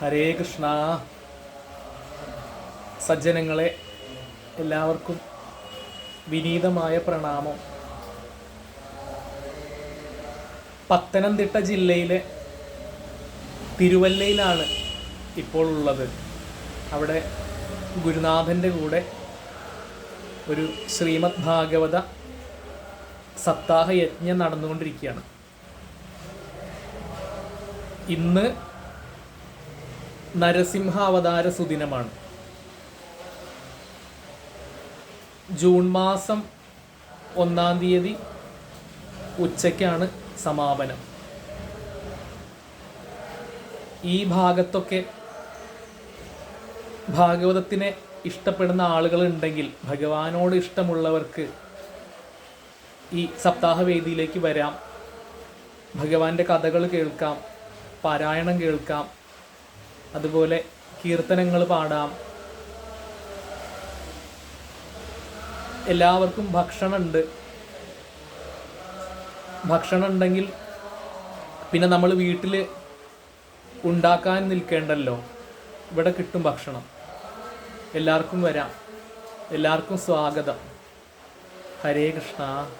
ഹരേ കൃഷ്ണ. സജ്ജനങ്ങളെ എല്ലാവർക്കും വിനീതമായ പ്രണാമം. പത്തനംതിട്ട ജില്ലയിലെ തിരുവല്ലയിലാണ് ഇപ്പോൾ ഉള്ളത്. അവിടെ ഗുരുനാഥന്റെ കൂടെ ഒരു ശ്രീമദ് ഭാഗവത സപ്താഹ യജ്ഞം നടന്നുകൊണ്ടിരിക്കുകയാണ്. ഇന്ന് നരസിംഹ അവതാര സുദിനമാണ്. ജൂൺ മാസം ഒന്നാം തീയതി ഉച്ചയ്ക്കാണ് സമാപനം. ഈ ഭാഗത്തൊക്കെ ഭാഗവതത്തിനെ ഇഷ്ടപ്പെടുന്ന ആളുകളുണ്ടെങ്കിൽ ഭഗവാനോട് ഇഷ്ടമുള്ളവർക്ക് ഈ സപ്താഹവേദിയിലേക്ക് വരാം. ഭഗവാന്റെ കഥകൾ കേൾക്കാം പാരായണം കേൾക്കാം. അതുപോലെ കീർത്തനങ്ങൾ പാടാം. എല്ലാവർക്കും ഭക്ഷണമുണ്ട്. ഭക്ഷണം ഉണ്ടെങ്കിൽ പിന്നെ നമ്മൾ വീട്ടിൽ ഉണ്ടാക്കാൻ നിൽക്കേണ്ടല്ലോ. ഇവിടെ കിട്ടും ഭക്ഷണം. എല്ലാവർക്കും വരാം. എല്ലാവർക്കും സ്വാഗതം. ഹരേ കൃഷ്ണ.